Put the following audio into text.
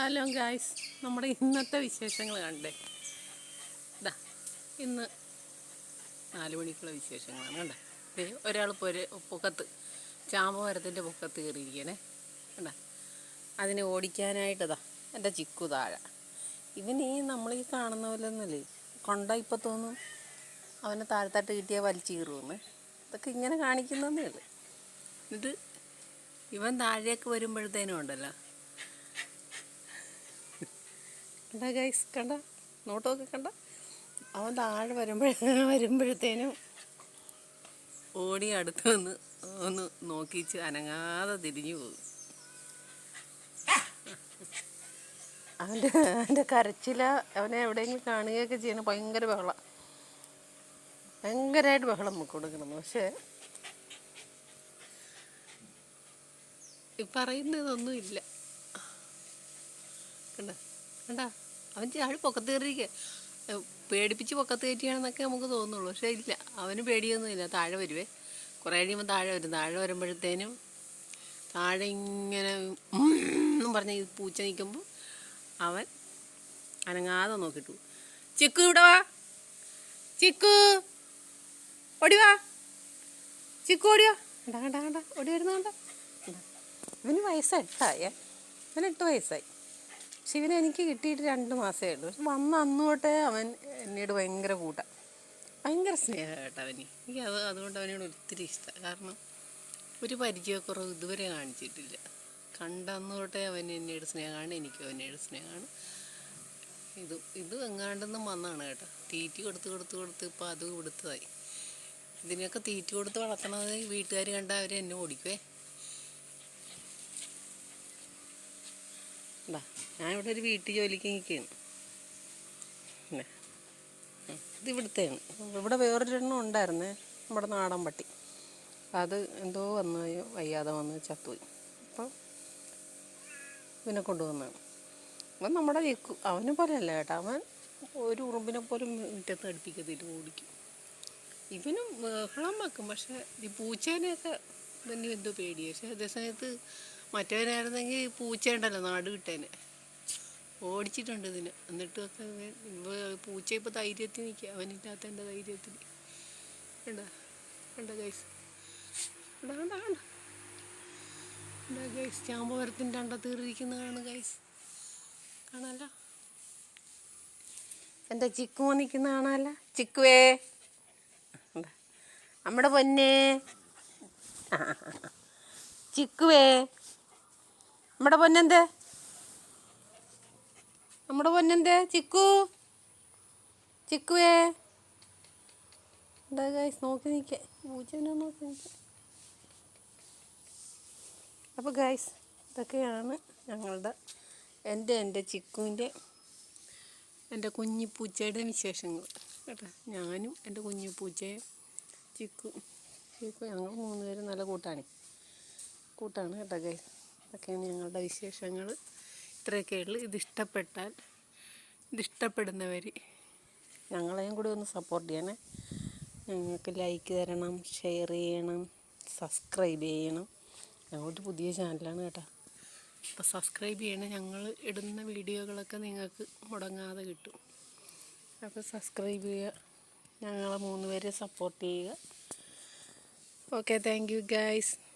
Hello guys നമ്മുടെ ഇന്നത്തെ വിശേഷങ്ങൾ കണ്ടേ. ഇതാ ഇന്ന് നാല് മണിക്കുള്ള വിശേഷങ്ങളാണ് കണ്ടേ. ഒരാൾ പൊര പൊക്കത്ത് ചാമമരത്തിന്റെ പൊക്കത്ത് കയറിയിരിക്കണേ. കണ്ട? അതിനെ ഓടിക്കാനായിട്ടതാ എന്റെ ചിക്കു താഴ. ഇവന് ഈ നമ്മൾ ഈ കാണുന്ന പോലെ ഒന്നുമില്ലേ കൊണ്ട ഇപ്പം തോന്നും. അവനെ താഴത്താട്ട് കിട്ടിയാൽ വലിച്ചു കീറുമെന്ന് ഇതൊക്കെ ഇങ്ങനെ കാണിക്കുന്നതേ ഉള്ളു. എന്നിട്ട് ഇവൻ താഴേക്ക് വരുമ്പോഴത്തേനും ഉണ്ടല്ലോ. കണ്ട ഗൈസ് കണ്ട? നോട്ടമൊക്കെ കണ്ട? അവൻ താഴെ വരുമ്പോഴ വരുമ്പോഴത്തേനും ഓടി അടുത്ത് വന്ന് ഒന്ന് നോക്കിച്ച് അനങ്ങാതെ തിരിഞ്ഞു പോകും. അവന്റെ അവന്റെ കരച്ചില അവനെ എവിടെയെങ്കിലും കാണുകയൊക്കെ ചെയ്യണം ഭയങ്കര ബഹളം. ഭയങ്കരമായിട്ട് ബഹളം നമുക്ക് കൊടുക്കണം. പക്ഷേ പറയുന്നതൊന്നും ഇല്ല കണ്ട? കണ്ട? അവൻ ചാടി പൊക്കത്ത് കയറിയിരിക്കുക പേടിപ്പിച്ച് പൊക്കത്ത് കയറ്റിയാണെന്നൊക്കെ നമുക്ക് തോന്നുള്ളൂ പക്ഷേ ഇല്ല. അവന് പേടിയൊന്നുമില്ല. താഴെ വരുവേ. കുറേ കഴിയുമ്പോൾ താഴെ വരും. താഴെ വരുമ്പോഴത്തേനും താഴെ ഇങ്ങനെ എന്നും പറഞ്ഞ് പൂച്ച നിൽക്കുമ്പോൾ അവൻ അനങ്ങാതെ നോക്കിട്ടു. ചിക്കു ഇവിടെ വാ. ചിക്കു. ഓടിവാ ചിക്കു ഓടിയോ കണ്ട കണ്ട കണ്ട. ഓടി വരുന്ന കണ്ട. ഇവന് വയസ്സ് എട്ടായേ. ഇവന് എട്ട് വയസ്സായി. ഇവനെ എനിക്ക് കിട്ടിയിട്ട് രണ്ട് മാസമേ ഉള്ളൂ. പക്ഷെ വന്ന അന്നോട്ടേ അവൻ എന്നോട് ഭയങ്കര കൂട്ട. ഭയങ്കര സ്നേഹം കേട്ടോ അവന്. എനിക്ക് അത് അതുകൊണ്ട് അവനോട് ഒത്തിരി ഇഷ്ടമാണ് കാരണം ഒരു പരിചയക്കുറവ് ഇതുവരെ കാണിച്ചിട്ടില്ല. കണ്ട അന്ന് തൊട്ടേ അവൻ എന്നോട് സ്നേഹമാണ് എനിക്കും അവനോട് സ്നേഹമാണ്. ഇത് ഇത് എങ്ങാണ്ടെന്നും വന്നാണ് കേട്ടോ. തീറ്റി കൊടുത്ത് കൊടുത്ത് കൊടുത്ത് ഇപ്പോൾ അത് കൊടുത്തതായി ഇതിനൊക്കെ തീറ്റി കൊടുത്ത് വളർത്തണത് വീട്ടുകാർ കണ്ടാൽ അവർ എന്നെ ഓടിക്കുവേ. എന്താ ഞാൻ ഇവിടെ ഒരു വീട്ടു ജോലിക്ക് നിൽക്കുകയാണ്. ഇത് ഇവിടുത്തെയാണ്. ഇവിടെ വേറൊരെണ്ണം ഉണ്ടായിരുന്നേ നമ്മുടെ നാടൻ പട്ടി അത് എന്തോ വന്ന് വയ്യാതെ വന്ന് ചത്തുപോയി. അപ്പോൾ ഇവനെ കൊണ്ടുവന്നതാണ്. അവൻ നമ്മുടെ വീക്കു അവനെ പോലെയല്ല കേട്ടോ. അവൻ ഒരു ഉറുമ്പിനെ പോലും മുറ്റത്ത് അടുപ്പിക്കത്തില്ല ഓടിക്കും. ഇവനും ബഹളം വെക്കും പക്ഷേ ഈ പൂച്ചേനെയൊക്കെ തന്നെ എന്തോ പേടി അതേ അതേസമയത്ത് മറ്റവനായിരുന്നെങ്കിൽ പൂച്ച ഉണ്ടല്ലോ നാട് വിട്ടേനെ. ഓടിച്ചിട്ടുണ്ട് ഇതിന്. എന്നിട്ട് പൂച്ച ഇപ്പോൾ ധൈര്യത്തിൽ നിൽക്കുക അവനില്ലാത്ത എന്റെ ധൈര്യത്തിൽ? കണ്ടോ? കണ്ടോ ഗൈസ് കണ്ട കണ്ട കണ്ട? കണ്ട ഗൈസ് ചാമ്പവരത്തിന്റെ അണ്ട തീറിയിരിക്കുന്നതാണ് ഗൈസ് കാണാലോ? എന്റെ ചിക്കു നിൽക്കുന്ന കാണാല്ല ചിക്കുവേ. നമ്മുടെ പൊന്നേ. ചിക്കുവേ. നമ്മുടെ പൊന്നെന്തേ? നമ്മുടെ പൊന്നെന്തേ? ചിക്കു? ചിക്കുവേ? എന്താ ഗൈസ് നോക്കി നിൽക്കേ പൂച്ചനെ നോക്കി നിൽക്കേ അപ്പോൾ ഗൈസ് ഇതൊക്കെയാണ് ഞങ്ങളുടെ എന്റെ എന്റെ ചിക്കുവിന്റെ എന്റെ കുഞ്ഞി പൂച്ചയുടെ വിശേഷങ്ങൾ. കേട്ടോ ഞാനും എന്റെ കുഞ്ഞു പൂച്ചയും ചിക്കു ചിക്കു ഞങ്ങൾ മൂന്ന് പേരും നല്ല കൂട്ടാണ്. കൂട്ടാണ് കേട്ടോ ഗൈസ് ഇതൊക്കെയാണ് ഞങ്ങളുടെ വിശേഷങ്ങൾ. ഇത്രയൊക്കെ ഉള്ളു. ഇത് ഇഷ്ടപ്പെട്ടാൽ ഇത് ഇഷ്ടപ്പെടുന്നവർ ഞങ്ങളെയും കൂടി ഒന്ന് സപ്പോർട്ട് ചെയ്യണേ. ഞങ്ങൾക്ക് ലൈക്ക് തരണം ഷെയർ ചെയ്യണം സബ്സ്ക്രൈബ് ചെയ്യണം. ഞങ്ങളുടെ പുതിയ ചാനലാണ് കേട്ടോ. അപ്പോൾ സബ്സ്ക്രൈബ് ചെയ്യണം. ഞങ്ങൾ ഇടുന്ന വീഡിയോകളൊക്കെ നിങ്ങൾക്ക് മുടങ്ങാതെ കിട്ടും. അപ്പോൾ സബ്സ്ക്രൈബ് ചെയ്യുക. ഞങ്ങളെ മൂന്ന് പേരെ സപ്പോർട്ട് ചെയ്യുക. Okay thank you guys